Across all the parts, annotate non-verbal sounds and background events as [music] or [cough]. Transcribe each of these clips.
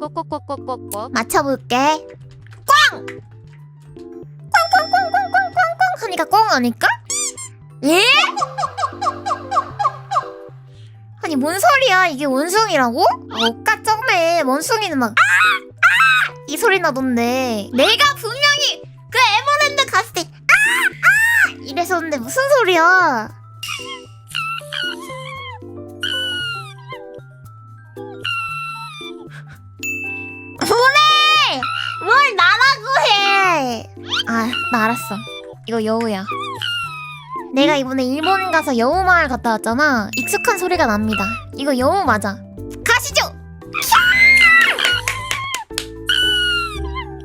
꼭꼭꼭꼭꼭꼭 맞춰볼게. 꽝! 꽝꽝꽝꽝꽝꽝꽝 하니까 꽝 아닐까? 예? 아니 뭔 소리야 이게 원숭이라고? 아, 억까 쩌네 원숭이는 막! 이 소리 나던데 내가 분명히 그 에버랜드 갔을 때 아! 아! 이랬었는데 무슨 소리야 나 알았어. 이거 여우야. 내가 이번에 일본 가서 여우 마을 갔다 왔잖아. 익숙한 소리가 납니다. 이거 여우 맞아. 가시죠!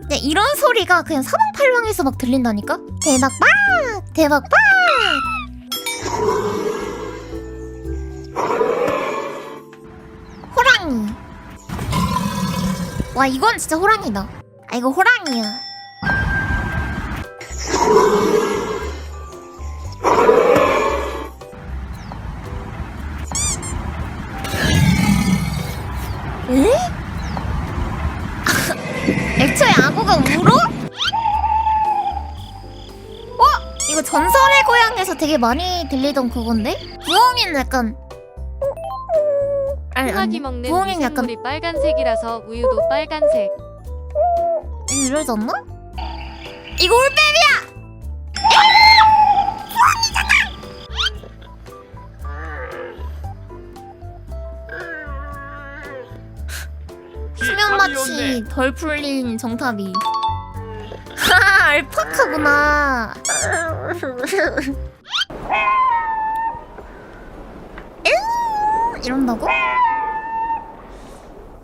네, 이런 소리가 그냥 사방팔방에서 막 들린다니까? 대박 빡! 대박 빡! 호랑이. 와, 이건 진짜 호랑이다. 아, 이거 호랑이야. 에? 애초에 악어가 울어? 어? 이거 전설의 고향에서 되게 많이 들리던 그건데? 부엉이는 약간 아니 흥하기 아니 먹는 부엉이는 약간 미생물이 빨간색이라서 우유도 빨간색 이러지 않나? 이거 올빼미야! 수면마취 덜 풀린 정탑이 하 알파카구나 [laughs] 으, 이런다고?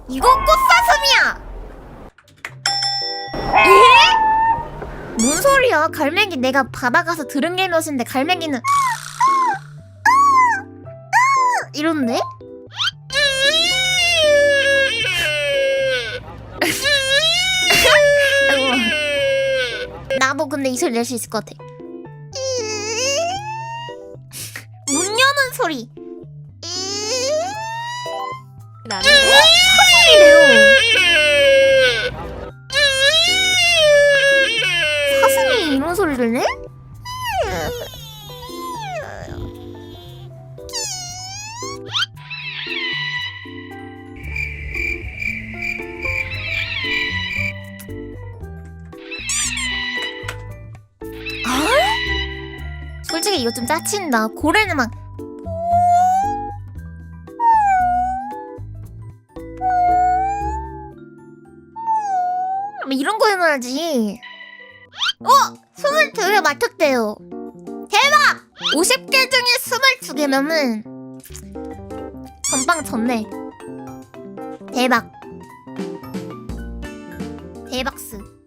이거 꽃사슴이야! 에? 뭔 소리야? 갈매기 내가 바다 가서 들은 게 몇인데 갈매기는 [laughs] 이런데? 근데 이 소리 낼 수 있을 것 같아. 문 여는 소리. 나는 소리래요. 사슴이 이런 소리를 내? 솔직히 이거 좀 짜친다. 고래는 막뭐 이런 거 해놔야지. 어! 22개 맞췄대요. 대박! 50개 중에 22개면은 전빵 쳤네. 대박. 대박스.